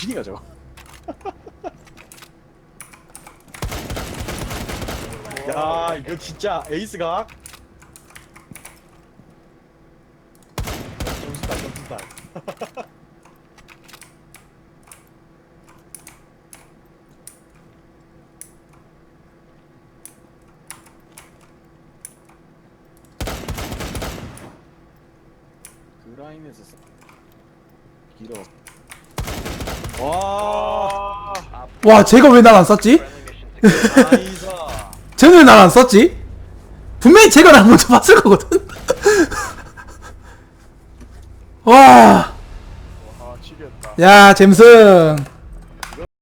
병신이가 저거. 야 이거 진짜 에이스각. 점수다 점수다. 그라인에서 써- 길어. 와. 와 쟤가 왜 날안 썼지? 나이스. 쟤는 왜 날안 썼지? 분명히 쟤가 날 먼저 봤을 거거든 와아야 잼승